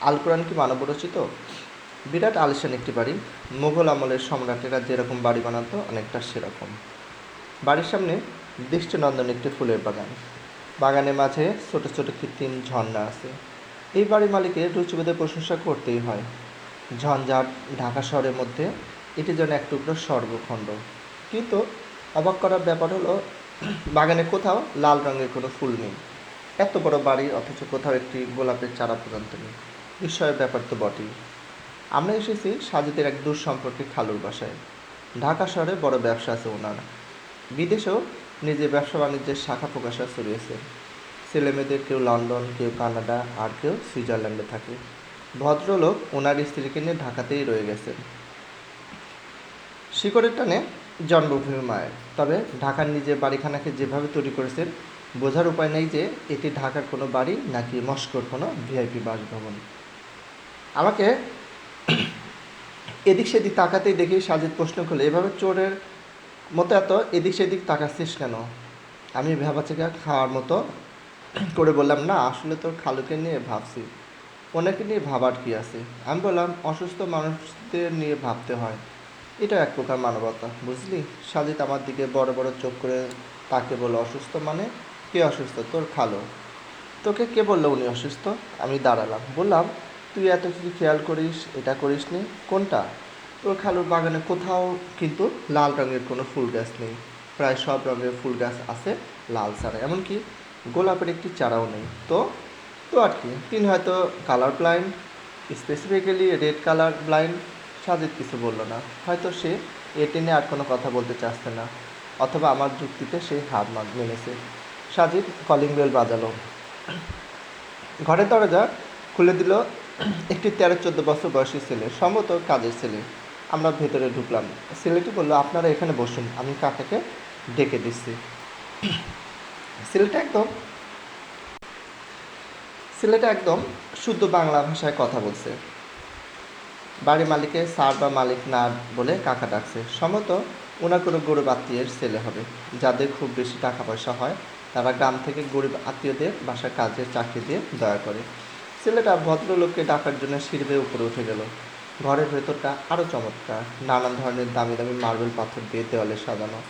আল কোরআন কি মানব রচিত? বিরাট আলিশান একটি বাড়ি। মুঘল আমলের সম্রাটেরা যেরকম বাড়ি বানাতো, অনেকটা সেরকম। বাড়ির সামনে দৃষ্টিনন্দন একটি ফুলের বাগান। বাগানের মাঝে ছোট ছোট কৃত্রিম ঝর্ণা আছে। এই বাড়ির মালিকের রুচিবোধের প্রশংসা করতেই হয়। ঝঞ্ঝাট ঢাকা শহরের মধ্যে এটি যেন এক টুকরো স্বর্গখণ্ড। কিন্তু অবাক করার ব্যাপার হলো, বাগানে কোথাও লাল রঙের কোনো ফুল নেই। এত বড় বাড়ি, অথচ কোথাও একটি গোলাপের চারা পর্যন্ত নেই। বিস্ময়ের ব্যাপার তো বটেই। আমরা এসেছি সাজিদের এক দূর সম্পর্কে খালুর বাসায়। ঢাকা শহরে বড় ব্যবসা আছে ওনার। বিদেশেও নিজের ব্যবসা বাণিজ্যের শাখা প্রকাশা ছড়িয়েছে ছেলেমেয়েদের কেউ লন্ডন, কেউ কানাডা আর কেউ সুইজারল্যান্ডে থাকে। ভদ্রলোক ওনার স্ত্রীকে নিয়ে ঢাকাতেই রয়ে গেছেন। শিকড়ের টানে জন্মভূমি মায়ের তবে ঢাকার নিজের বাড়িখানাকে যেভাবে তৈরি করেছেন, বোঝার উপায় নেই যে এটি ঢাকার কোনো বাড়ি নাকি মস্কোর কোনো ভিআইপি বাসভবন। আমাকে এদিক সেদিক তাকাতেই দেখি সাজিদ প্রশ্ন করলে, এভাবে চোরের মতো এত এদিক সেদিক তাকাচ্ছিস কেন? আমি ভেবাচেকা খাওয়ার মতো করে বললাম, না, আসলে তোর খালুকে নিয়ে ভাবছি। ওনাকে নিয়ে ভাবার কি আছে? আমি বললাম, অসুস্থ মানুষদের নিয়ে ভাবতে হয়। এটা এক প্রকার মানবতা, বুঝলি? সাজিদ আমার দিকে বড় বড় চোখ করে তাকে বলল, অসুস্থ মানে? কে অসুস্থ? তোর খালো। তোকে কে বলল উনি অসুস্থ? আমি দাঁড়ালাম। বললাম তুই এত কিছু খেয়াল করিস, এটা করিস নি কোনটা? তোর খালুর বাগানে কোথাও কিন্তু লাল রঙের কোনো ফুল গাছ নেই। প্রায় সব রঙের ফুল গাছ আছে লাল ছাড়া, এমনকি গোলাপের একটি চারাও নেই। তো তো আর কি, তিনি হয়তো colour blind specifically red colour blind Sajid কিছু বলল না। হয়তো সে এটি নিয়ে আর কোনো কথা বলতে চাচ্ছে না, অথবা আমার যুক্তিতে সে মান মেনেছে। সাজিদ কলিং বেল বাজালো। ঘরের দরজা খুলে দিল একটি তেরো চোদ্দ বছর বয়সী ছেলে, সম্ভবত কাজের ছেলে। আমরা ভেতরে ঢুকলাম। ছেলেটি বলল, আপনারা এখানে বসুন, আমি কাকাকে ডেকে দিচ্ছি। ছেলেটা একদম ছেলেটা একদম শুদ্ধ বাংলা ভাষায় কথা বলছে। বাড়ি মালিকের স্যার বা মালিক না বলে কাকা ডাকছে। সম্ভবত ওনার কোনো গরিব আত্মীয়ের ছেলে হবে, যাদের খুব বেশি টাকা পয়সা হয়, তারা গ্রাম থেকে গরিব আত্মীয়দের বাসার কাজের চাকরি দিয়ে দয়া করে। ছেলেটা ভদ্রলোককে ডাকার জন্য সিঁড়ি উপরে উঠে গেল। ঘরের ভেতরটা আরও চমৎকার। নানান ধরনের দামি দামি মার্বেল পাথর দিয়ে দেওয়ালে সাজানো।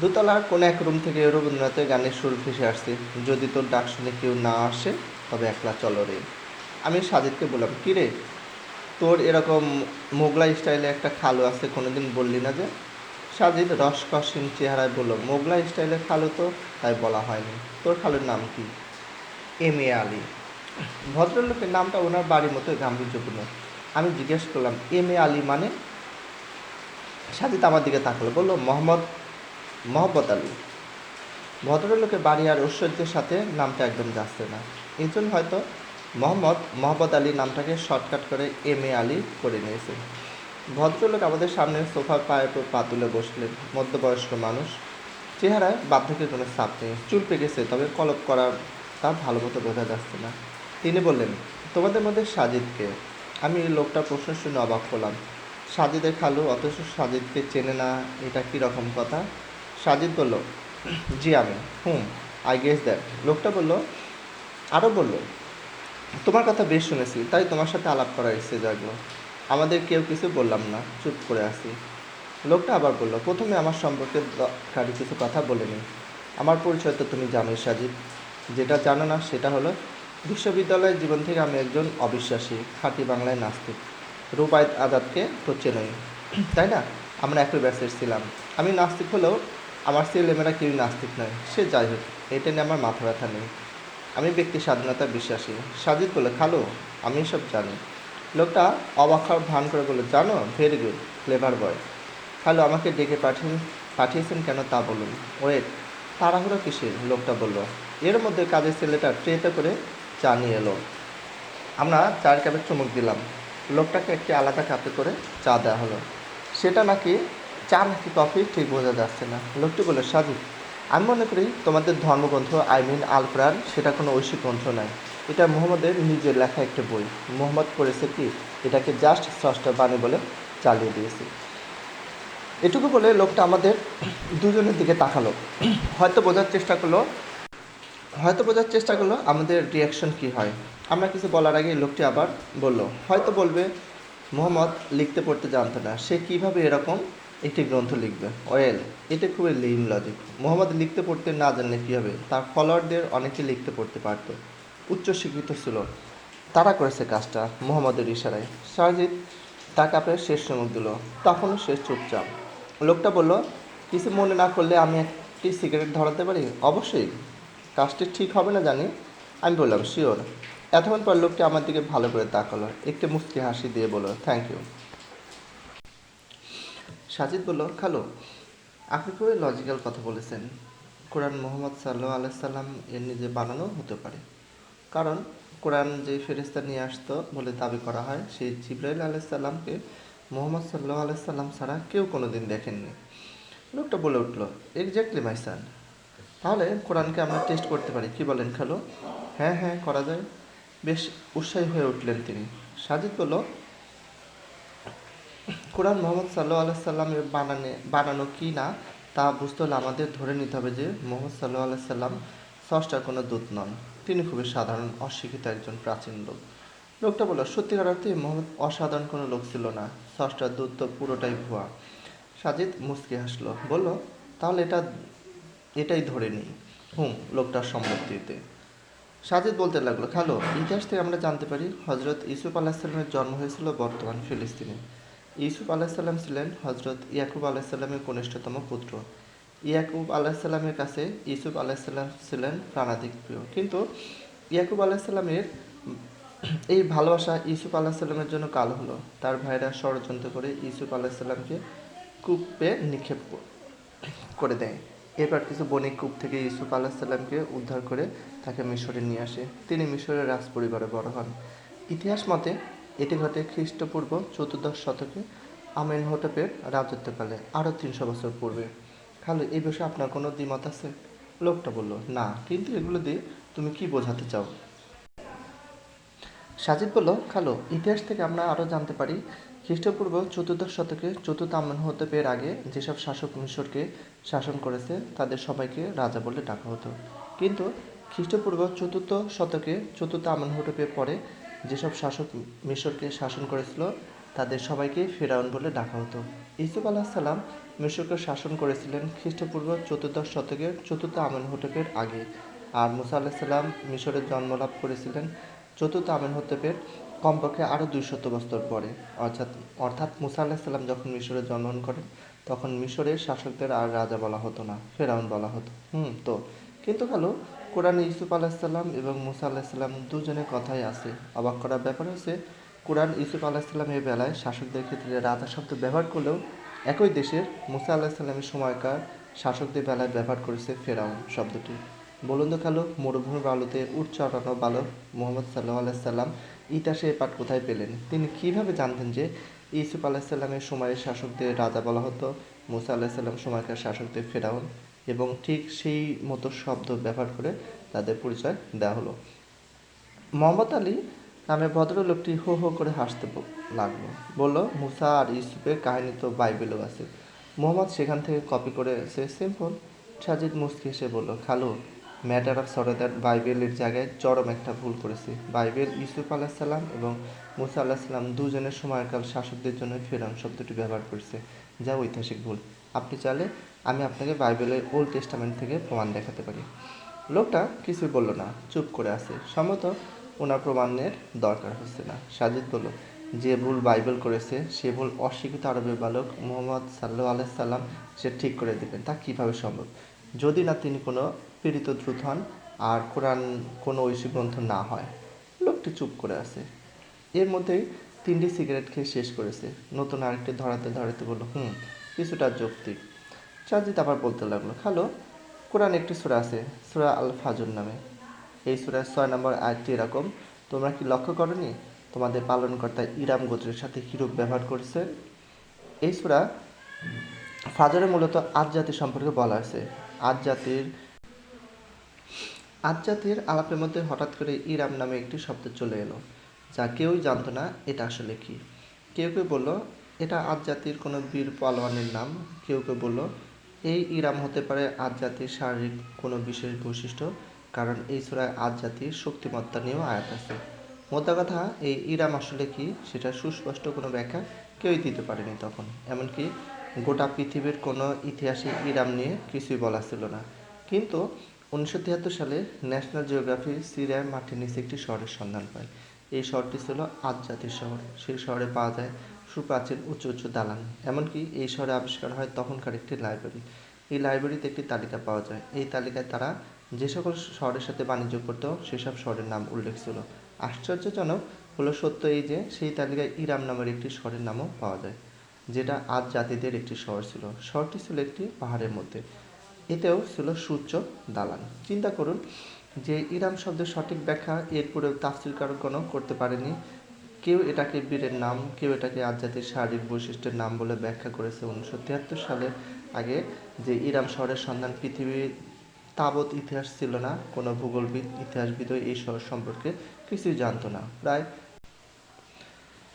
দোতলার কোনো এক রুম থেকে রবীন্দ্রনাথের গানের সুর ভেসে আসছে। যদি তোর ডাক শুনে কেউ না আসে, তবে একলা চলো রে। আমি সাজিদকে বললাম, কী রে? তোর এরকম মোগলাই স্টাইলে একটা খালো আছে, কোনোদিন বললি না যে? সাজিদ রসকসীন চেহারায় বলল, মোগলাই স্টাইলে খালু তো? তাই বলা হয়নি। তোর খালুর নাম কি? M A Ali. ভদ্রলোকের নামটা ওনার বাড়ির মতো গাম্ভীর্যপূর্ণ। আমি জিজ্ঞেস করলাম, এম এ আলী মানে? সাজিদ আমার দিকে তাকালো, বলল, মোহাম্মদ মোহাম্মদ আলী। ভদ্রলোকের বাড়ি আর ঐশ্বর্যের সাথে নামটা একদম যাচ্ছে না। এই জন্য হয়তো মোহাম্মদ মোহাম্মদ আলী নামটাকে শর্টকাট করে এম এ আলী করে নিয়েছে। ভদ্রলোক আমাদের সামনে সোফার পায়ের উপর পা তুলে বসলেন, মধ্যবয়স্ক মানুষ। চেহারায় বার্ধক্যের কোনো ছাপ নেই, চুল পেকেছে তবে কলপ করার তা ভালো মতো বোঝা যাচ্ছে না। তিনি বললেন, তোমাদের মধ্যে সাজিদকে আমি লোকটা প্রশ্ন শুনে অবাক হলাম। সাজিদের খালু অথচ সাজিদকে চেনে না, এটা কী রকম কথা? সাজিদ বলল, জি আমি, হুম আই গেস দ্যাট লোকটা বলল আরও বলল, তোমার কথা বেশ শুনেছি, তাই তোমার সাথে আলাপ করার ইচ্ছে জাগলো। আমাদের কেউ কিছু বললাম না, চুপ করে আসি লোকটা আবার বলল, প্রথমে আমার সম্পর্কে দরকারি কিছু কথা বলে নিই আমার পরিচয় তো তুমি জানোই সাজিদ। যেটা জানো না, সেটা হলো বিশ্ববিদ্যালয়ের জীবন থেকে আমি একজন অবিশ্বাসী খাঁটি বাংলায় নাস্তিক, রুবায়ত আজাদকে তো চেনই, তাই না? আমরা একই ব্যাচের ছিলাম। আমি নাস্তিক হলেও আমার ছেলেমেয়েরা কেউই নাস্তিক নয়, সে যাই হোক, এটা নিয়ে আমার মাথা ব্যথা নেই। আমি ব্যক্তি স্বাধীনতা বিশ্বাসী, সাজিদ বলে খালো, আমি এসব জানি। লোকটা অবাক ভান করে বলে জানো very good clever boy hello আমাকে ডেকে পাঠিয়ে, পাঠিয়েছেন কেন তা বলুন। ওয়েট তাড়াহুড়ো কিসের? লোকটা বলল। এর মধ্যে কাজের ছেলেটা ট্রেতে করে চা নিয়ে এলো। আমরা চায়ের কাপে চুমুক দিলাম। লোকটাকে একটি আলাদা কাপে করে চা দেওয়া হলো। সেটা নাকি, চা নাকি কফি? ঠিক বোঝা যাচ্ছে না। লোকটি বলে সাজিদ আমি মনে করি তোমাদের ধর্মগ্রন্থ, আই মিন আল কোরআন, সেটা কোনো ঐশিক গ্রন্থ নয়। এটা মোহাম্মদের নিজের লেখা একটা বই। মোহাম্মদ করেছে কি? এটাকে জাস্ট স্রষ্টা বাণী বলে চালিয়ে দিয়েছে। এটুকু বলে লোকটা আমাদের দুজনের দিকে তাকালো। হয়তো বোঝার চেষ্টা করল হয়তো বোঝার চেষ্টা করল আমাদের রিয়াকশন কি হয়। আমরা কিছু বলার আগে লোকটি আবার বলল, হয়তো বলবে, মোহাম্মদ লিখতে পড়তে জানতো না, সে কীভাবে এরকম একটি গ্রন্থ লিখবে? ওয়েল, এটা খুবই লিন লজিক মোহাম্মদ লিখতে পড়তে না জানলে কী হবে? তার ফলোয়ারদের অনেকে লিখতে পড়তে পারতো উচ্চশিক্ষিত ছিল। তারা করেছে কাজটা মোহাম্মদের ইশারায়। সাজিদ তার কাপে শেষ চমক দিল। তখনও শেষ চুপচাপ। লোকটা বলল, কিছু মনে না করলে আমি একটি সিগারেট ধরাতে পারি? অবশ্যই। কাজটি ঠিক হবে না জানি। আমি বললাম শিওর এতক্ষণ পর লোকটি আমার দিকে ভালো করে তাকালো, একটি মুস্কি হাসি দিয়ে বলল থ্যাংক ইউ সাজিদ বলল, খালো, আপনি খুবই লজিক্যাল কথা বলেছেন। কোরআন মোহাম্মদ সাল্লাহ আলাইসাল্লাম এর নিজে বানানো হতে পারে। কারণ কোরআন যে ফেরিস্তা নিয়ে আসতো বলে দাবি করা হয়, সেই জিব্রাইল আলাইসাল্লামকে মোহাম্মদ সাল্লাহ আলাইসাল্লাম ছাড়া কেউ কোনোদিন দেখেননি। লোকটা বলে উঠল এক্স্যাক্টলি মাই সান তাহলে কোরআনকে আমরা টেস্ট করতে পারি। কি বলেন খালো? হ্যাঁ হ্যাঁ করা যায়। বেশ উৎসাহী হয়ে উঠলেন তিনি। সাজিদ বলল, কোরআন মোহাম্মদ সাল্লাহ আলাইসাল্লামের বানানে, বানানো কি না, তা বুঝতে হলে আমাদের ধরে নিতে হবে যে মোহাম্মদ সাল্লাহ আলাইসাল্লাম স্রষ্টার কোনো দূত নন। তিনি খুবই সাধারণ, অশিক্ষিত একজন প্রাচীন লোক। লোকটা বলল, সত্যিকার অর্থে মোহাম্মদ অসাধারণ কোনো লোক ছিল না। স্রষ্টার দূত তো পুরোটাই ভুয়া। সাজিদ মুসকে হাসলো, বলল, তাহলে এটা এটাই ধরে নিই। হুম, লোকটার সম্মতিতে। সাজিদ বলতে লাগল, খালো, ইতিহাস থেকে আমরা জানতে পারি হজরত ইউসুফ আলাহিসাল্লামের জন্ম হয়েছিল বর্তমান ফিলিস্তিনে। ইউসুফ আলাহিসাল্লাম ছিলেন হজরত ইয়াকুব আলাহিসাল্লামের কনিষ্ঠতম পুত্র। ইয়াকুব আলাহিসাল্লামের কাছে ইউসুফ আলাহিসাল্লাম ছিলেন প্রাণাধিক প্রিয়। কিন্তু ইয়াকুব আলাহিসাল্লামের এই ভালোবাসা ইউসুফ আলাহিসাল্লামের জন্য কাল হলো। তার ভাইরা ষড়যন্ত্র করে ইউসুফ আলাহিসাল্লামকে কূপে নিক্ষেপ করে দেয়। এরপর কিছু বণিক কূপ থেকে ইউসুফ আলাহিসাল্লামকে উদ্ধার করে তাকে মিশরে নিয়ে আসে। তিনি মিশরের রাজ পরিবারে বড় হন। ইতিহাস মতে, এটি ঘটে খ্রিস্টপূর্ব চতুর্দশ শতকে আমেনহোটেপের রাজত্বকালে, আরও তিনশো বছর পূর্বে। খালু, এই বিষয়ে আপনার কোনো দ্বিমত আছে? লোকটা বলল, না, কিন্তু এগুলো দিয়ে তুমি কি বোঝাতে চাও? সাজিদ বলল, খালো, ইতিহাস থেকে আমরা আরও জানতে পারি খ্রিস্টপূর্ব চতুর্দশ শতকে চতুর্থ আমেনহোতেপের আগে যেসব শাসক মিশরকে শাসন করেছে, তাদের সবাইকে রাজা বলে ডাকা হতো। কিন্তু খ্রিস্টপূর্ব চতুর্থ শতকে চতুর্থ আমেনহোটেপের পরে যেসব শাসক মিশরকে শাসন করেছিল, তাদের সবাইকে ফেরাউন বলে ডাকা হতো। ইসুফ আলাহ সাল্লাম মিশরকে শাসন করেছিলেন খ্রিস্টপূর্ব চতুর্দশ শতকের চতুর্থ আমেনহোটেপের আগে। আর মুসা আলাহ সাল্লাম মিশরে জন্মলাভ করেছিলেন চতুর্থ আমেনহোতেপের কমপক্ষে আরও দুইশত বছর পরে, অর্থাৎ অর্থাৎ মুসা আল্লাহ সাল্লাম যখন মিশরে জন্মগ্রহণ করেন, তখন মিশরের শাসকদের আর রাজা বলা হতো না, ফেরাউন বলা হতো। হুম, তো, কিন্তু হলো কোরআনে ইউসুফ আলাহিসাল্লাম এবং মুসা আলাহিসাল্লাম দুজনের কথাই আছে। অবাক করার ব্যাপার হচ্ছে, কোরআন ইউসুফ আলাহিসাল্লামের বেলায় শাসকদের ক্ষেত্রে রাজা শব্দ ব্যবহার করলেও একই দেশের মুসা আলাহিসাল্লামের সময়কার শাসকদের বেলায় ব্যবহার করেছে ফেরাউন শব্দটি। বলুন তো খালো, মরুভূমির বালুতে উঠ চড়ানো বালক মোহাম্মদ সাল্লাহ আলাইসাল্লাম ইতিহাসে এ পাঠ কোথায় পেলেন? তিনি কীভাবে জানতেন যে ইউসুফ আলাহিসাল্লামের সময়ের শাসকদের রাজা বলা হতো, মুসা আলাহিসাল্লাম সময়কার শাসকদের ফেরাউন, এবং ঠিক সেই মতো শব্দ ব্যবহার করে তাদের পরিচয় দেওয়া হলো। মোহাম্মদ আলী নামে ভদ্রলোকটি হো হো করে হাসতে লাগল। বলল, মুসা আর ইউসুফের কাহিনী তো বাইবেলেও আছে। মোহাম্মদ সেখান থেকে কপি করে সে সিম্পল সাজিদ মুস্কি এসে বলল, খালু ম্যাটার অফ সরদার বাইবেলের জায়গায় চরম একটা ভুল করেছে। বাইবেল ইউসুফ আলাহিসাল্লাম এবং মুসা আলাহিসাল্লাম দুজনের সময়কাল শাসকদের জন্য ফেরাউন শব্দটি ব্যবহার করেছে, যা ঐতিহাসিক ভুল। আপনি চাইলে আমি আপনাকে বাইবেলের ওল্ড টেস্টামেন্ট থেকে প্রমাণ দেখাতে পারি। লোকটা কিছুই বলল না, চুপ করে আছে। সম্ভবত ওনার প্রমাণের দরকার হচ্ছে না। সাজিদ বলল, যে ভুল বাইবেল করেছে, সে ভুল অশিক্ষিত আরবের বালক মোহাম্মদ সাল্লু আলাইসাল্লাম সে ঠিক করে দেবেন। তা কীভাবে সম্ভব? যদি না তিনি কোনো পীড়িত দ্রুত হন আর কোরআন কোনো ঐশী গ্রন্থ না হয়। লোকটি চুপ করে আছে। এর মধ্যেই তিনটি সিগারেট খেয়ে শেষ করেছে। নতুন আরেকটি ধরাতে ধরাতে বলল, হুম, কিছুটা যৌক্তিক। সাজিদ আবার বলতে লাগল, খালো, কোরআন একটি সূরা আছে, সূরা আল ফাজুর নামে। এই সূরার ছয় নম্বর আয়াতটি এরকম, তোমরা কি লক্ষ্য করনি? তোমাদের পালনকর্তা ইরাম গোত্রের সাথে কিরূপ ব্যবহার করছে? এই সূরা ফাজরে মূলত আজ জাতি সম্পর্কে বলা আছে আজ জাতির আজ জাতির আলাপের মধ্যে হঠাৎ করে ইরাম নামে একটি শব্দ চলে এলো, যা কেউই জানতো না এটা আসলে কি। কেউ কেউ বলল, এটা আজ জাতির কোনো বীর পালোয়ানের নাম। কেউ কেউ বলল, এই ইরাম হতে পারে আজ জাতির শারীরিক কোনো বিশেষ বৈশিষ্ট্য, কারণ এই সূরায় আজ জাতির শক্তিমত্তা নিয়েও আয়াত আছে। মোদ্দা কথা, এই ইরাম আসলে কি সেটা সুস্পষ্ট কোনো ব্যাখ্যা কেউই দিতে পারেনি তখন। এমনকি গোটা পৃথিবীর কোনো ইতিহাসে ইরাম নিয়ে কিছুই বলা ছিল না। কিন্তু উনিশশো তিয়াত্তর সালে ন্যাশনাল জিওগ্রাফি সিরিয়ার মাটির নিচে একটি শহরের সন্ধান পায়। এই শহরটি ছিল আজ জাতির শহর। সেই শহরে পাওয়া যায় সুপ্রাচীন উঁচু উঁচু দালান। এমনকি এই শহরে আবিষ্কার হয় তখনকার একটি লাইব্রেরি। এই লাইব্রেরিতে একটি তালিকা পাওয়া যায়। এই তালিকায় তারা যে সকল শহরের সাথে বাণিজ্য করত, সেসব শহরের নাম উল্লেখ ছিল। আশ্চর্যজনক হলো সত্য এই যে, সেই তালিকায় ইরাম নামের একটি শহরের নামও পাওয়া যায়, যেটা আজ জাতিদের একটি শহর ছিল। শহরটি ছিল একটি পাহাড়ের মধ্যে। এতেও ছিল সূর্য দালান। চিন্তা করুন যে ইরাম শব্দের সঠিক ব্যাখ্যা এরপরেও তাফসিরকারগণ করতে পারেনি। কেউ এটাকে বীরের নাম, কেউ এটাকে আজাতির শারীরিক বৈশিষ্ট্যের নাম বলে ব্যাখ্যা করেছে উনিশশো তিয়াত্তর সালের আগে যে ইরাম শহরের সন্ধান পৃথিবীর তাবৎ ইতিহাস ছিল না, কোনো ভূগোলবিদ, ইতিহাসবিদও এই শহর সম্পর্কে কিছুই জানতো না। প্রায়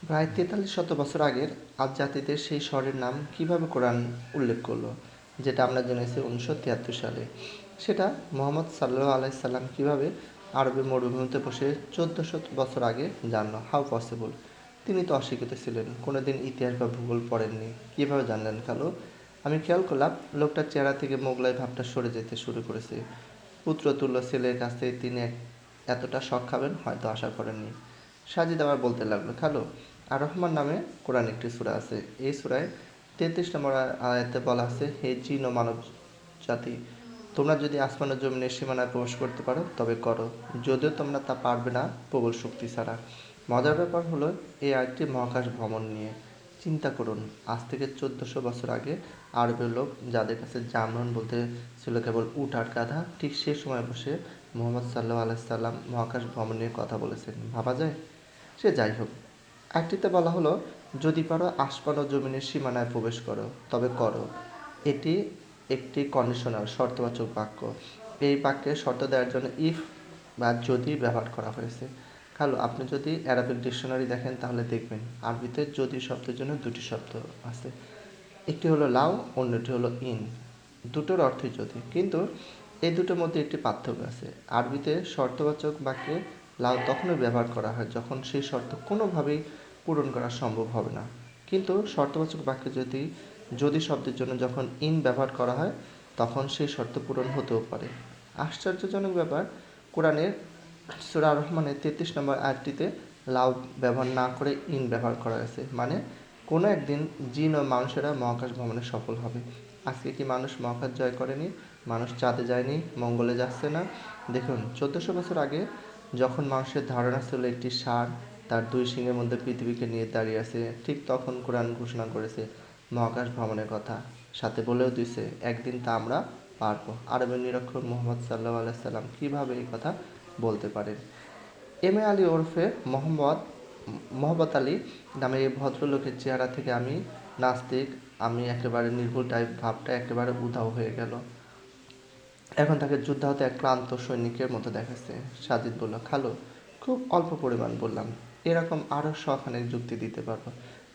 প্রায় তেতাল্লিশ শত বছর আগের আজ জাতিদের সেই শহরের নাম কীভাবে কোরআন উল্লেখ করল? যেটা আমরা জেনেছি উনিশশো তিয়াত্তর সালে। সেটা মোহাম্মদ সাল্লাহ আলাইসাল্লাম কীভাবে আরবে মরুভূমিতে বসে চোদ্দোশো বছর আগে জানলো? হাউ পসিবল তিনি তো অশিক্ষিত ছিলেন, কোনোদিন ইতিহাস বা ভূগোল পড়েননি। কীভাবে জানলেন কালো? আমি খেয়াল করলাম, লোকটার চেহারা থেকে মোগলাই ভাবটা সরে যেতে শুরু করেছে। পুত্রতুল্য ছেলের কাছ থেকে তিনি এতটা শখ খাবেন, হয়তো আশা করেননি। সাজিদ আবার বলতে লাগল, খালো, আর রহমান নামে কোরআন একটি সূরা আছে। এই সূরায় তেত্রিশ নম্বর আয়াতে বলা আছে, হে জিন ও মানব জাতি, তোমরা যদি আসমান ও জমিনের সীমানায় প্রবেশ করতে পারো, তবে করো। যদিও তোমরা তা পারবে না, প্রবল শক্তি ছাড়া। মজার ব্যাপার হলো, এই আরেকটি মহাকাশ ভ্রমণ নিয়ে। চিন্তা করুন, আজ থেকে চোদ্দোশো বছর আগে আরবের লোক যাদের কাছে জামরন বলতে ছিল কেবল উট আর গাধা, ঠিক সে সময় বসে মোহাম্মদ সাল্লাহ আলাইসাল্লাম মহাকাশ ভ্রমণ নিয়ে কথা বলেছেন। ভাবা যায়? সে যাই হোক। একটিতে বলা হলো যদি পারো আসমান ও জমিনের সীমানায় প্রবেশ করো, তবে করো। এটি একটি কন্ডিশনাল শর্তবাচক বাক্য। এই বাক্যে শর্ত দেওয়ার জন্য ইফ বা যদি ব্যবহার করা হয়েছে। কালো, আপনি যদি অ্যারাবিক ডিকশনারি দেখেন, তাহলে দেখবেন আরবিতে যদি শব্দের জন্য দুটি শব্দ আছে। একটি হলো লাউ, অন্যটি হলো ইন। দুটোর অর্থই যদি। কিন্তু এই দুটোর মধ্যে একটি পার্থক্য আছে। আরবিতে শর্তবাচক বাক্যে লাউ তখনই ব্যবহার করা হয় যখন সেই শর্ত কোনোভাবেই পূরণ করা সম্ভব হবে না। কিন্তু শর্তবাচক বাক্যে যদি যদি শব্দের জন্য যখন ইন ব্যবহার করা হয়, তখন সেই শর্ত পূরণ হতেও পারে। আশ্চর্যজনক ব্যাপার, কোরআনের সুরা রহমানের তেত্রিশ নম্বর আয়াতটিতে লাউ ব্যবহার না করে ইন ব্যবহার করা হয়েছে। মানে কোনো একদিন জিন ও মানুষেরা মহাকাশ ভ্রমণে সফল হবে। আজকে কি মানুষ মহাকাশ জয় করেনি? মানুষ চাঁদে যায়নি? মঙ্গলে যাচ্ছে না? দেখুন, চোদ্দোশো বছর আগে যখন মানুষের ধারণা ছিল একটি ষাঁড় তার দুই সিংহের মধ্যে পৃথিবীকে নিয়ে দাঁড়িয়ে আছে, ঠিক তখন কোরআন ঘোষণা করেছে মহাকাশ ভ্রমণের কথা। সাথে বলেও দিছে একদিন তা আমরা পারব। আরবের নিরক্ষর মোহাম্মদ সাল্লাহ আলাইসাল্লাম কীভাবে এই কথা বলতে পারেন? এম এ আলী ওরফে মোহাম্মদ মোহাম্মদ আলী নামে এই ভদ্রলোকের চেহারা থেকে আমি নাস্তিক, আমি একেবারে নির্ভুল টাইপ ভাবটা একেবারে উধাও হয়ে গেল। এখন তাকে যুদ্ধাহত এক ক্লান্ত সৈনিকের মতো দেখাচ্ছে। সাজিদ বলল, খালো, খুব অল্প পরিমাণ বললাম। এরকম আরও শখানেক যুক্তি দিতে পারব,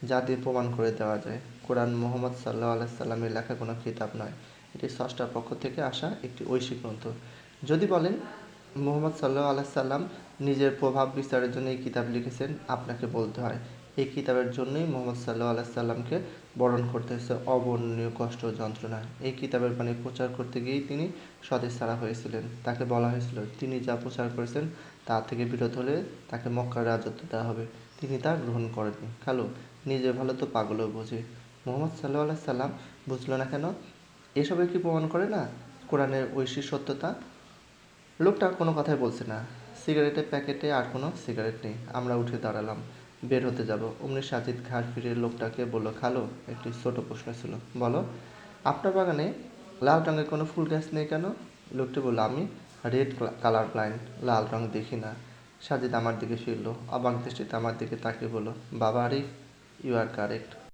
যা দিয়ে প্রমাণ করে দেওয়া যায়। কোরআন মোহাম্মদ সাল্লাহ আলাইসাল্লামের লেখা কোনো কিতাব নয়। এটি ষষ্ঠার পক্ষ থেকে আসা একটি ঐশী গ্রন্থ। যদি বলেন, মোহাম্মদ সাল্লাহ আলাইসাল্লাম নিজের প্রভাব বিস্তারের জন্য এই কিতাব লিখেছেন, আপনাকে বলতে হয়, এই কিতাবের জন্যই মোহাম্মদ সাল্লাহ আলাইসাল্লামকে বরণ করতে হয়েছে। অবর্ণনীয় কষ্ট ও যন্ত্রণা, এই কিতাবের বাণী প্রচার করতে গিয়েই তিনি স্বদেশ ছাড়া হয়েছিলেন। তাকে বলা হয়েছিল, তিনি যা প্রচার করেছেন তা থেকে বিরত হলে তাকে মক্কার রাজত্ব দেওয়া হবে। তিনি তা গ্রহণ করেননি। কালো নিজে ভালো তো পাগলও বোঝে। মোহাম্মদ সাল্লাহ আলাই সাল্লাম বুঝলো না কেন? এসবে কি প্রমাণ করে না? কোরআনের ঐশী সত্যতা? লোকটা কোনো কথাই বলছে না। সিগারেটের প্যাকেটে আর কোনো সিগারেট নেই। আমরা উঠে দাঁড়ালাম। বের হতে যাব। অমনি সাজিদ ঘাড় ফিরে লোকটাকে বলল, খালো, একটি ছোট প্রশ্ন ছিল। বলো, আপনার বাগানে লাল রঙের কোনো ফুল গাছ নেই কেন? লোকটি বলল, আমি রেড কালার ব্লাইন্ড লাল রং দেখি না। সাজিদ আমার দিকে ফিরলো অবাক দৃষ্টিতে আমার দিকে তাকিয়ে বলল, বাবা আরিফ ইউ আর কারেক্ট